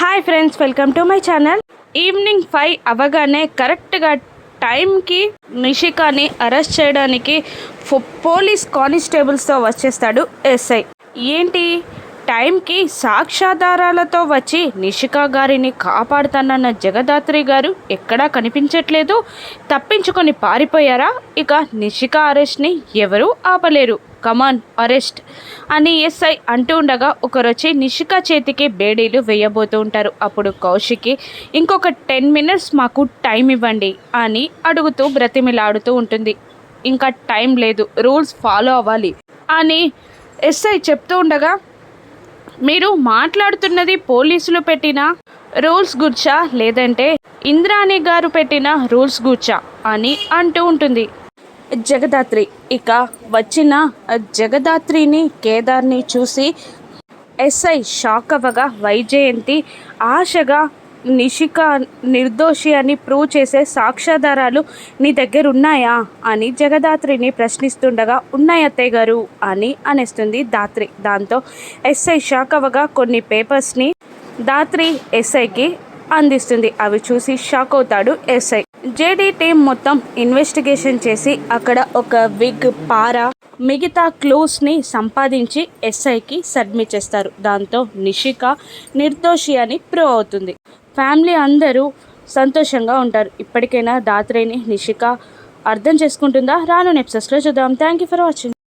Hi friends welcome to my channel. Evening five అవగానే కరెక్ట్గా టైంకి నిషికాని అరెస్ట్ చేయడానికి ఫో- పోలీస్ కానిస్టేబుల్స్తో వచ్చేస్తాడు ఎస్ఐ. ఏంటి? టైంకి సాక్ష్యాధారాలతో వచ్చి నిషికా గారిని కాపాడుతానన్న జగదాత్రి గారు ఎక్కడా కనిపించట్లేదు. తప్పించుకొని పారిపోయారా? ఇక నిషికా అరెస్ట్ని ఎవరూ ఆపలేరు. కమాన్ అరెస్ట్ అని ఎస్ఐ అంటూ ఉండగా ఒకరొచ్చి నిషిక చేతికి బేడీలు వేయబోతూ ఉంటారు. అప్పుడు కౌశికి ఇంకొక టెన్ మినిట్స్ మాకు టైం ఇవ్వండి అని అడుగుతూ బ్రతిమిలాడుతూ ఉంటుంది. ఇంకా టైం లేదు రూల్స్ ఫాలో అవ్వాలి అని ఎస్ఐ చెప్తూ ఉండగా మీరు మాట్లాడుతున్నది పోలీసులు పెట్టిన రూల్స్ గుర్చా? లేదంటే ఇంద్రాణి గారు పెట్టిన రూల్స్ గుర్చా? అని అంటూ ఉంటుంది. జగదాత్రి. ఇక వచ్చిన జగదాత్రిని కేదార్ని చూసి ఎస్ఐ షాక్ అవ్వగా వైజయంతి ఆశగా నిషిక నిర్దోషి అని ప్రూవ్ చేసే సాక్ష్యాధారాలు నీ దగ్గర ఉన్నాయా అని జగదాత్రిని ప్రశ్నిస్తుండగా ఉన్నాయి అత్తయ్య గారు అని అనేస్తుంది దాత్రి. దాంతో ఎస్ఐ షాక్ అవ్వగా కొన్ని పేపర్స్ని దాత్రి ఎస్ఐకి అందిస్తుంది. అవి చూసి షాక్ అవుతాడు ఎస్ఐ. జేడీ టీం మొత్తం ఇన్వెస్టిగేషన్ చేసి అక్కడ ఒక విగ్ పార మిగతా క్లూస్ని సంపాదించి ఎస్ఐకి సబ్మిట్ చేస్తారు. దాంతో నిషిక నిర్దోషి అని ప్రూవ్ అవుతుంది. ఫ్యామిలీ అందరూ సంతోషంగా ఉంటారు. ఇప్పటికైనా దాత్రేని నిషిక అర్థం చేసుకుంటుందా? రాను నెప్సెస్లో చూద్దాం. Thank you for watching